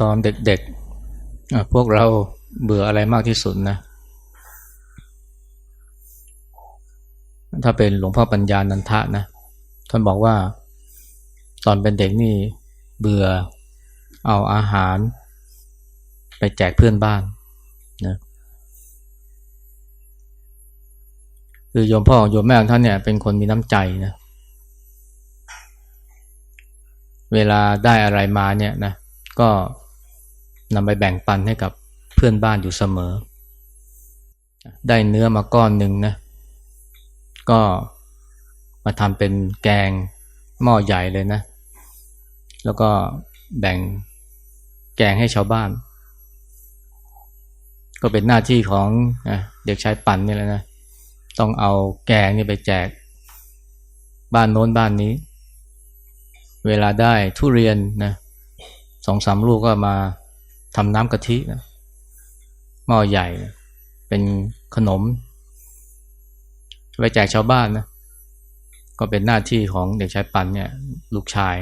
ตอนเด็กๆพวกเราเบื่ออะไรมากที่สุดนะ ถ้าเป็นหลวงพ่อปัญญานันทะนะ ท่านบอกว่าตอนเป็นเด็กนี่เบื่อเอาอาหาร ไปแจกเพื่อนบ้านนะคือโยมพ่อโยมแม่ของท่านเนี่ยเป็นคนมีน้ำใจนะ เวลาได้อะไรมาเนี่ยนะ ก็นำไปแบ่งปันให้กับเพื่อนบ้านอยู่เสมอ ได้เนื้อมาก้อนหนึ่งนะ ก็มาทำเป็นแกงหม้อใหญ่เลยนะ แล้วก็แบ่งแกงให้ชาวบ้าน ก็เป็นหน้าที่ของเด็กชายปั่นนี่แหละนะ ต้องเอาแกงนี่ไปแจกบ้านโน้นบ้านนี้ เวลาได้ทุเรียนนะ สองสามลูกก็มาทำน้ำกะทินะหม้อใหญ่ เป็นขนมไปแจกชาวบ้านนะก็เป็นหน้าที่ของเด็กชายปันเนี่ยลูกชาย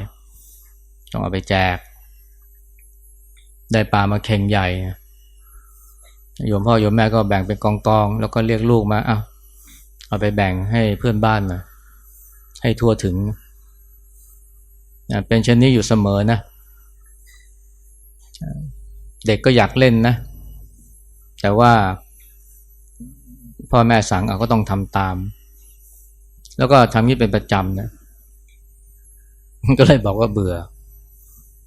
ต้องเอาไปแจก ได้ปลามาเข่งใหญ่โยมพ่อโยมแม่ก็แบ่งเป็นกองกองๆแล้วก็เรียกลูกมาเอาเอาไปแบ่งให้เพื่อนบ้านนะให้ทั่วถึงนะเป็นเช่นนี้อยู่เสมอนะ เด็กก็อยากเล่นนะ แต่ว่า พ่อแม่สั่งเอาก็ต้องทำตาม แล้วก็ทำนี้เป็นประจำนะก็เลยบอกว่าเบื่อ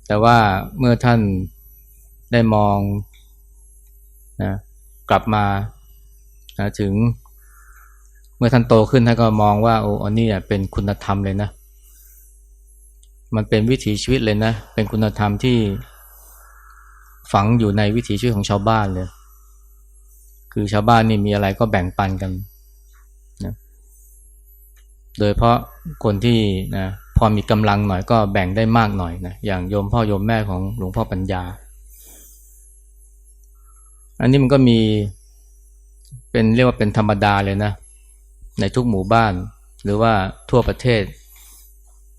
แต่ว่าเมื่อท่านได้มองนะกลับมานะถึง เมื่อท่านโตขึ้นท่านก็มองว่าโอ้อันนี้เป็นคุณธรรมเลยนะ มันเป็นวิถีชีวิตเลยนะ เป็นคุณธรรมที่ ฝังอยู่ในวิถีชีวิตของชาวบ้านเลย คือชาวบ้านนี่มีอะไรก็แบ่งปันกันนะโดยเพราะคนที่นะพอมีกำลังหน่อยก็แบ่งได้มากหน่อยนะอย่างโยมพ่อโยมแม่ของหลวงพ่อปัญญา อันนี้มันก็มีเป็นเรียกว่าเป็นธรรมดาเลยนะ ในทุกหมู่บ้านหรือว่าทั่วประเทศ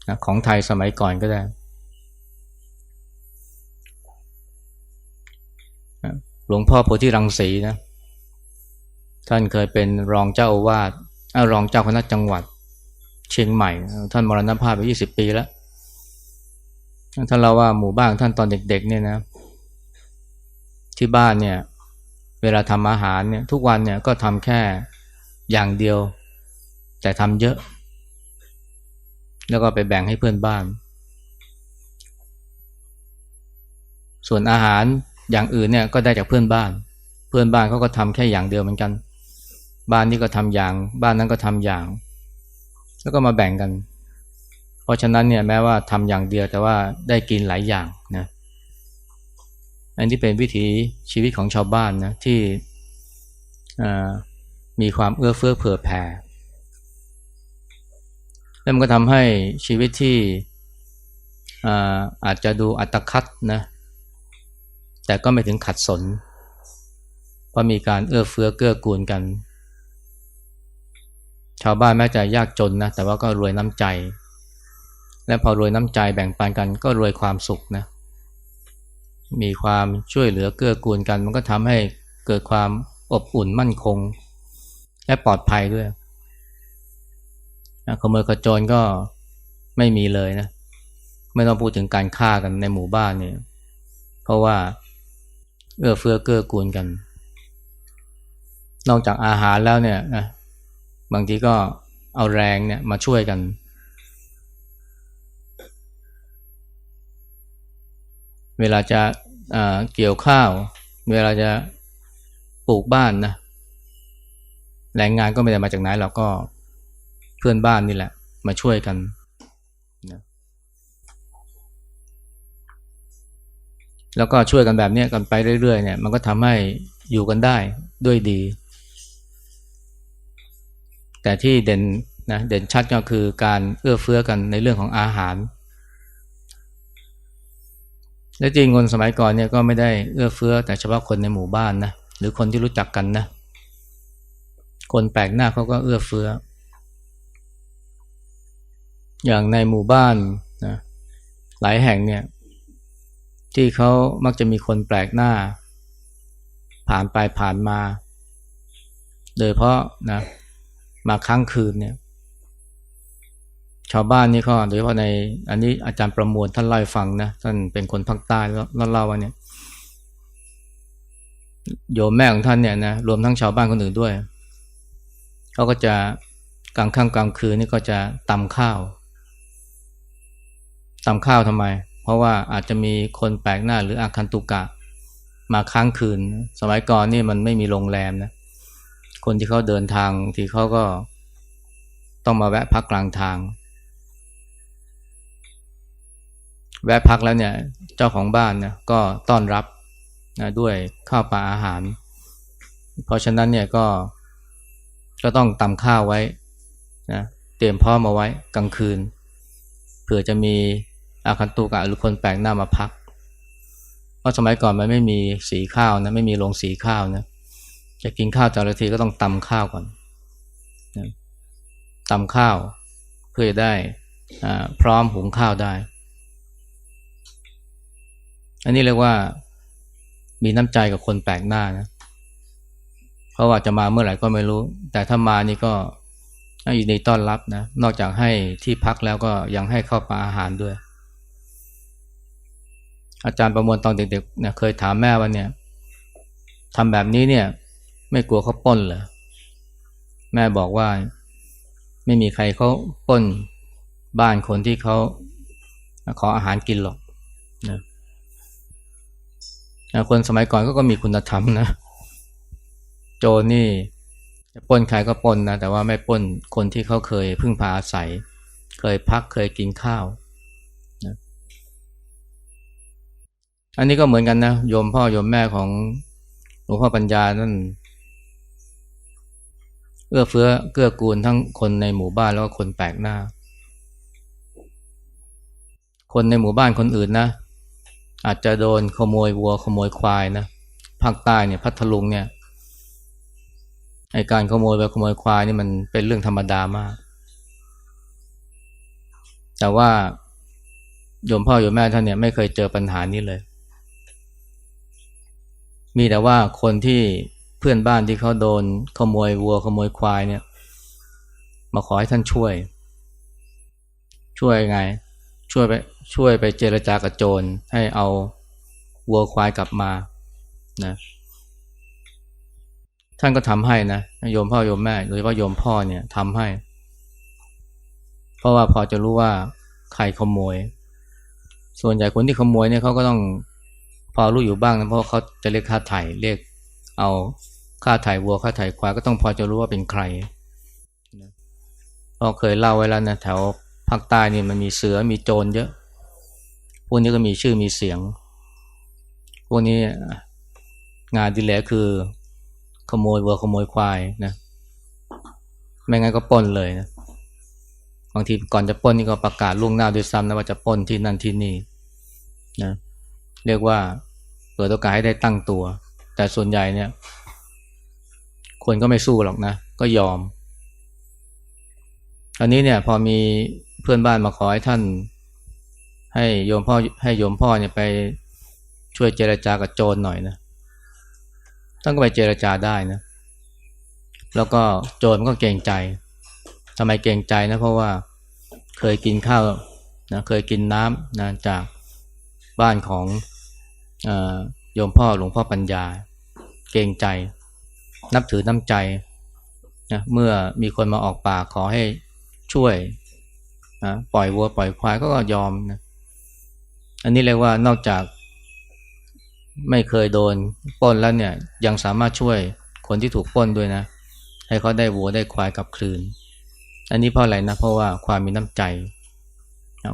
นะของไทยสมัยก่อนก็ได้ หลวงพ่อโพธิรังสีนะ ท่านเคยเป็นรองเจ้าอาวาสรองเจ้าคณะจังหวัด เชียงใหม่ ท่านมรณภาพไปยี่สิบปีแล้ว ท่านเล่าว่าหมู่บ้านท่านตอนเด็กๆเนี่ยนะ ที่บ้านเนี่ย เวลาทำอาหารเนี่ย ทุกวันเนี่ยก็ทำแค่อย่างเดียว แต่ทำเยอะ แล้วก็ไปแบ่งให้เพื่อนบ้าน ส่วนอาหาร อย่างอื่นเนี่ยก็ได้จากเพื่อนบ้าน เพื่อนบ้านเขาก็ทำแค่อย่างเดียวเหมือนกัน บ้านนี้ก็ทำอย่าง บ้านนั้นก็ทำอย่าง แล้วก็มาแบ่งกัน เพราะฉะนั้นเนี่ยแม้ว่าทำอย่างเดียวแต่ว่าได้กินหลายอย่างนะอันที่เป็นวิถีชีวิตของชาวบ้านนะที่มีความเอื้อเฟื้อเผื่อแผ่แล้วมันก็ทำให้ชีวิตที่อาอาจจะดูอัตคัดนะ แต่ก็ไม่ถึงขัดสน เพราะมีการเอื้อเฟื้อเกื้อกูลกัน ชาวบ้านแม้จะยากจนนะ แต่ว่าก็รวยน้ำใจ และพอรวยน้ำใจแบ่งปันกันก็รวยความสุขนะ มีความช่วยเหลือเกื้อกูลกัน มันก็ทำให้เกิดความอบอุ่นมั่นคง และปลอดภัยด้วยขโมยขจรก็ไม่มีเลยนะ ไม่ต้องพูดถึงการฆ่ากันในหมู่บ้านเนี่ย เพราะว่า เอื้อเฟื้อเกื้อกูลกัน นอกจากอาหารแล้วเนี่ยนะบางทีก็เอาแรงเนี่ยมาช่วยกัน เวลาจะเกี่ยวข้าว เวลาจะปลูกบ้านนะแรงงานก็ไม่ได้มาจากไหนเราก็เพื่อนบ้านนี่แหละ มาช่วยกันนะ แล้วก็ช่วยกันแบบนี้กันไปเรื่อยๆเนี่ยมันก็ทำให้อยู่กันได้ด้วยดี แต่ที่เด่นนะเด่นชัดก็คือการเอื้อเฟื้อกันในเรื่องของอาหาร และจริงคนสมัยก่อนเนี่ยก็ไม่ได้เอื้อเฟื้อแต่เฉพาะคนในหมู่บ้านนะหรือคนที่รู้จักกันนะ คนแปลกหน้าเขาก็เอื้อเฟื้อ อย่างในหมู่บ้านนะหลายแห่งเนี่ย ที่เขามักจะมีคนแปลกหน้า ผ่านไปผ่านมา โดยเพราะนะมาค้างคืนเนี่ย ชาวบ้านนี่ก็โดยเฉพาะใน อันนี้อาจารย์ประมวลท่านเล่าให้ฟังนะท่านเป็นคนภาคใต้แล้วเล่าว่าเนี่ยโยมแม่ของท่านเนี่ยนะรวมทั้งชาวบ้านคนอื่นด้วยเขาก็จะกลางค่ำกลางคืนนี่ก็จะตำข้าวตำข้าวทำไม เพราะว่าอาจจะมีคนแปลกหน้าหรืออาคันตุกะมาค้างคืน สมัยก่อนนี่มันไม่มีโรงแรมนะ คนที่เขาเดินทางที่เขาก็ต้องมาแวะพักกลางทาง แวะพักแล้วเนี่ยเจ้าของบ้านนี่ยก็ต้อนรับนะด้วยข้าวปลาอาหาร เพราะฉะนั้นเนี่ยก็ก็ต้องตำข้าวไว้นะเตรียมพร้อมมาไว้กลางคืนเผื่อจะมี อาคันตุกะหรือคนแปลกหน้ามาพัก เพราะสมัยก่อนมันไม่มีสีข้าวนะไม่มีโรงสีข้าวนะจะกินข้าวแต่ละทีก็ต้องตำข้าวก่อนนะตำข้าวเพื่อจะได้พร้อมหุงข้าวได้ อันนี้เรียกว่ามีน้ำใจกับคนแปลกหน้านะ เพราะว่าจะมาเมื่อไหร่ก็ไม่รู้ แต่ถ้ามานี่ก็อยินดีต้อนรับนะ นอกจากให้ที่พักแล้วก็ยังให้ข้าวปลาอาหารด้วย อาจารย์ประมวลตอนเด็กๆเนี่ยเคยถามแม่ว่าเนี่ยทำแบบนี้เนี่ย ไม่กลัวเขาป้นเหรอแม่บอกว่า ไม่มีใครเขาป้นบ้านคนที่เขาขออาหารกินหรอกนะคนสมัยก่อนก็ก็มีคุณธรรมนะ โจนี่จะป้นใครก็ป้นนะ แต่ว่าไม่ป้นคนที่เขาเคยพึ่งพาอาศัย เคยพักเคยกินข้าว อันนี้ก็เหมือนกันนะโยมพ่อโยมแม่ของหลวงพ่อปัญญานั่นเอื้อเฟื้อเกื้อกูลทั้งคนในหมู่บ้านแล้วก็คนแปลกหน้า คนในหมู่บ้านคนอื่นนะ อาจจะโดนขโมยวัวขโมยควายนะภาคใต้เนี่ยพัทลุงเนี่ยไอการขโมยไปขโมยควายนี่มันเป็นเรื่องธรรมดามาก แต่ว่าโยมพ่อโยมแม่ท่านเนี่ยไม่เคยเจอปัญหานี้เลย มีแต่ว่าคนที่เพื่อนบ้านที่เขาโดนขโมยวัวขโมยควายเนี่ย มาขอให้ท่านช่วย ช่วยไง ช่วยไปช่วยไปเจรจากับโจรให้เอาวัวควายกลับมานะท่านก็ทำให้นะโยมพ่อโยมแม่โดยเฉพาะโยมพ่อเนี่ยทำให้ เพราะว่าพอจะรู้ว่าใครขโมย ส่วนใหญ่คนที่ขโมยเนี่ยเขาก็ต้อง พอรู้อยู่บ้างนะเพราะเขาจะเรียกค่าไถ่เรียกเอาค่าไถ่วัวค่าไถ่ควายก็ต้องพอจะรู้ว่าเป็นใครเพราเคยเล่าไว้แล้วนะแถวภาคใต้นี่มันมีเสือมีโจรเยอะ พวกนี้ก็มีชื่อมีเสียง พวกนี้งานดีแลคือขโมยวัวขโมยควายนะไม่งั้นก็ป้นเลยนะบางทีก่อนจะป้นนี่ก็ประกาศล่วงหน้าด้วยซ้ำนะว่าจะป้นที่นั่นที่นี่นะ เรียกว่าเปิดโอกาสให้ได้ตั้งตัว แต่ส่วนใหญ่เนี่ย คนก็ไม่สู้หรอกนะ ก็ยอม อันนี้เนี่ย พอมีเพื่อนบ้านมาขอให้ท่าน ให้โยมพ่อให้โยมพ่อเนี่ยไปช่วยเจรจากับโจรหน่อยนะท่านก็ไปเจรจาได้นะ แล้วก็โจรมันก็เกรงใจทำไมเกรงใจนะ เพราะว่าเคยกินข้าวนะเคยกินน้ำนะจากบ้านของ โยมพ่อหลวงพ่อปัญญา เกรงใจ นับถือน้ำใจนะเมื่อมีคนมาออกปากขอให้ช่วยนะปล่อยวัวปล่อยควายก็ยอมนะอันนี้เรียกว่านอกจากไม่เคยโดนป้นแล้วเนี่ยยังสามารถช่วยคนที่ถูกป้นด้วยนะ ให้เขาได้วัวได้ควายกลับคืน อันนี้เพราะอะไรนะเพราะว่าความมีน้ำใจ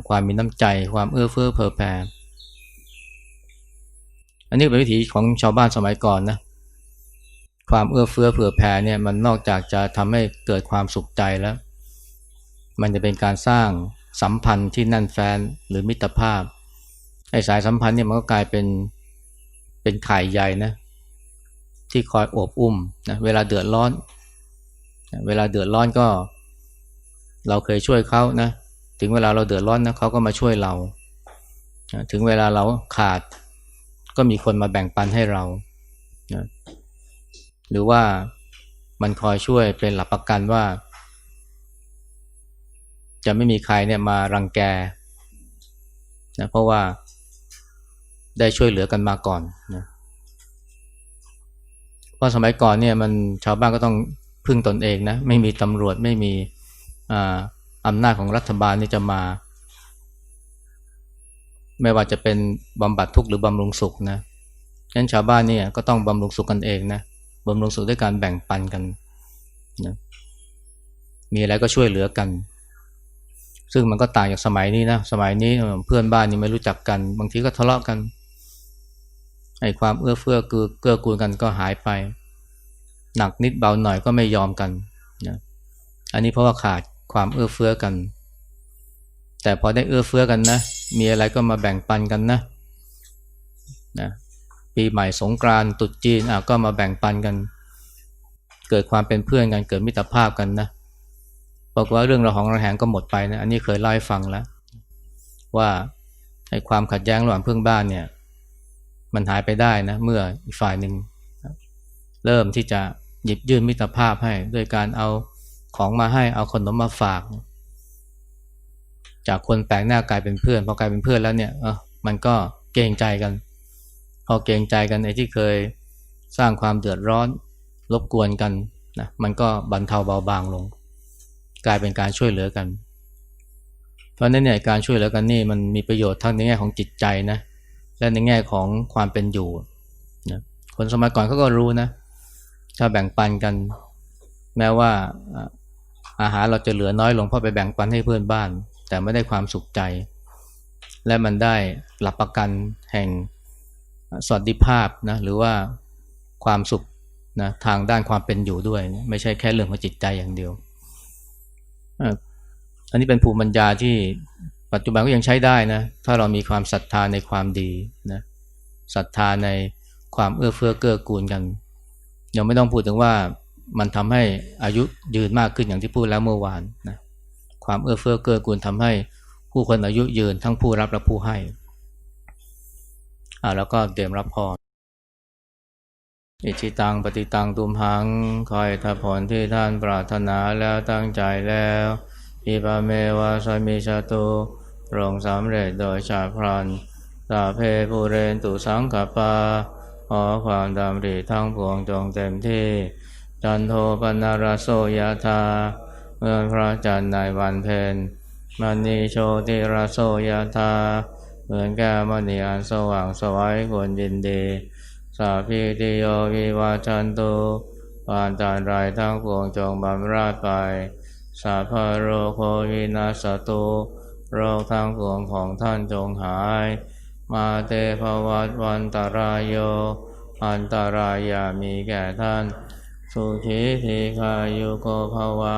ความมีน้ำใจ ความเอื้อเฟื้อเผื่อแผ่ อันนี้เป็นวิถีของชาวบ้านสมัยก่อนนะความเอื้อเฟื้อเผื่อแผ่เนี่ยมันนอกจากจะทำให้เกิดความสุขใจแล้ว มันจะเป็นการสร้างสัมพันธ์ที่แน่นแฟนหรือมิตรภาพไอ้สายสัมพันธ์เนี่ยมันก็กลายเป็นเป็นไข่ใหญ่นะที่คอยโอบอุ้มนะเวลาเดือดร้อน เวลาเดือดร้อนก็ เราเคยช่วยเขานะ ถึงเวลาเราเดือดร้อนนะเขาก็มาช่วยเรา ถึงเวลาเราขาด ก็มีคนมาแบ่งปันให้เรานะหรือว่ามันคอยช่วยเป็นหลักประกันว่า จะไม่มีใครเนี่ยมารังแกนะเพราะว่าได้ช่วยเหลือกันมาก่อนนะเพราะสมัยก่อนเนี่ยมันชาวบ้านก็ต้องพึ่งตนเองนะ ไม่มีตำรวจไม่มีออำนาจของรัฐบาลนี่จะมา ไม่ว่าจะเป็นบำบัดทุกข์หรือบำรุงสุขนะฉะนั้นชาวบ้านเนี่ยก็ต้องบำรุงสุขกันเองนะบำรุงสุขด้วยการแบ่งปันกันนะมีอะไรก็ช่วยเหลือกัน ซึ่งมันก็ต่างจากสมัยนี้นะสมัยนี้เพื่อนบ้านนี่ไม่รู้จักกัน บางทีก็ทะเลาะกันไอ้ความเอื้อเฟื้อคือเกื้อกูลกันก็หายไป หนักนิดเบาหน่อยก็ไม่ยอมกันนะอันนี้เพราะว่าขาดความเอื้อเฟื้อกัน แต่พอได้เอื้อเฟื้อกันนะ มีอะไรก็มาแบ่งปันกันนะนะปีใหม่สงกรานต์ตุษจีนอะก็มาแบ่งปันกัน เกิดความเป็นเพื่อนกันเกิดมิตรภาพกันนะบอกว่าเรื่องเราของระแหงก็หมดไปนะอันนี้เคยเล่าให้ฟังแล้ว ว่าไอ้ความขัดแย้งระหว่างเพื่อนบ้านเนี่ย มันหายไปได้นะ เมื่ออีกฝ่ายหนึ่งเริ่มที่จะหยิบยื่นมิตรภาพให้ ด้วยการเอาของมาให้เอาขนมมาฝาก จากคนแปลกหน้ากลายเป็นเพื่อนพอกลายเป็นเพื่อนแล้วเนี่ยมันก็เกรงใจกัน พอเกรงใจกันไอ้ที่เคยสร้างความเดือดร้อนรบกวนกันนะมันก็บรรเทาเบาบางลง กลายเป็นการช่วยเหลือกัน เพราะนั้นเนี่ยการช่วยเหลือกันนี่มันมีประโยชน์ทั้งในแง่ของจิตใจนะและในแง่ของความเป็นอยู่นะคนสมัยก่อนเขาก็รู้นะถ้าแบ่งปันกัน แม้ว่าอาหารเราจะเหลือน้อยลงเพราะไปแบ่งปันให้เพื่อนบ้าน แต่ไม่ได้ความสุขใจ และมันได้หลับประกันแห่งสวัสดิภาพนะหรือว่าความสุขนะทางด้านความเป็นอยู่ด้วย ไม่ใช่แค่เรื่องของจิตใจอย่างเดียว อันนี้เป็นภูมิปัญญาที่ปัจจุบันก็ยังใช้ได้นะ ถ้าเรามีความศรัทธาในความดีนะศรัทธาในความเอื้อเฟื้อเกื้อกูลกันยังไม่ต้องพูดถึงว่ามันทำให้อายุยืนมากขึ้นอย่างที่พูดแล้วเมื่อวานนะ ความเอื้อเฟื้อเกื้อกูลทำให้ผู้คนอายุยืนทั้งผู้รับและผู้ให้อ่าแล้วก็เตรียมรับพรอิชิตังปฏิตังตุมหัง คอยทัพรที่ท่านปรารถนาแล้วตั้งใจแล้วอิปาเมวาสมิชาตุรงสำเร็จโดยชาพรันสาเพปูเรนตุสังกปาขอความดำริทั้งปวงจงเต็มที่ จันโทปนารโสยธา เมื่อพระจันทร์ในวันเพ็ญมณีโชติราโสยธาเหมือนแก้มณีอันสว่างสวัยควรยินดี สาพีติโยวิวาจันตุปานจานไรทั้งปวงจงบำราดไป สาพโรโควินาสตุโรคทั้งปวงของท่านจงหาย มาเตภวัตวันตารายโย อันตารายามีแก่ท่าน สุขีทีคายุโกภวะ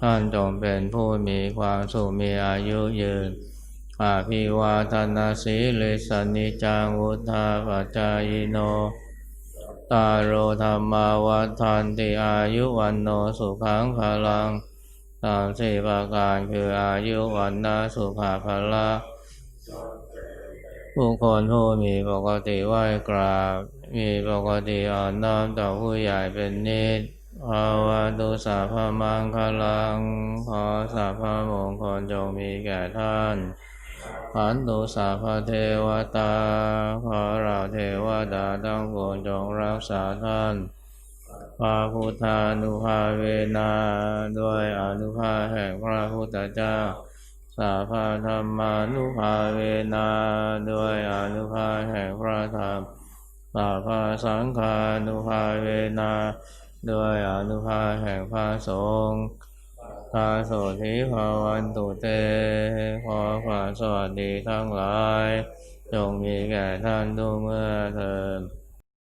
ท่านจงเป็นผู้มีความสุขมีอายุยืน อาภิวาทนาสีเลสนิจังวุธาปัจายโน ตาโรธรรมาวัฏันติอายุวันโนสุขังพลังสามสี่ประการคืออายุวันนาสุภาพละผู้คนผู้มีปกติไหวกราบ มีปกติอ่อนน้อมต่อผู้ใหญ่เป็นนิด ภาวะตุสาพมังคลัง ขอสาพมงคลจงมีแก่ท่านขันตุสาพเทวตา ขอเราเทวดาทั้งปวงจงรักษาท่านพระพุทธานุภาเวนาด้วยอนุภาแห่งพระพุทธเจ้า สาภาธรรมานุภาเวนาด้วยอนุภาแห่งพระธรรมสาภาสังฆานุภาเวนา ด้วยอนุภาแห่งพระสงฆ์พาโสธิภาวันตุเต ขอความสวัสดีทั้งหลาย จงมีแก่ท่านทุกเมื่อเทอ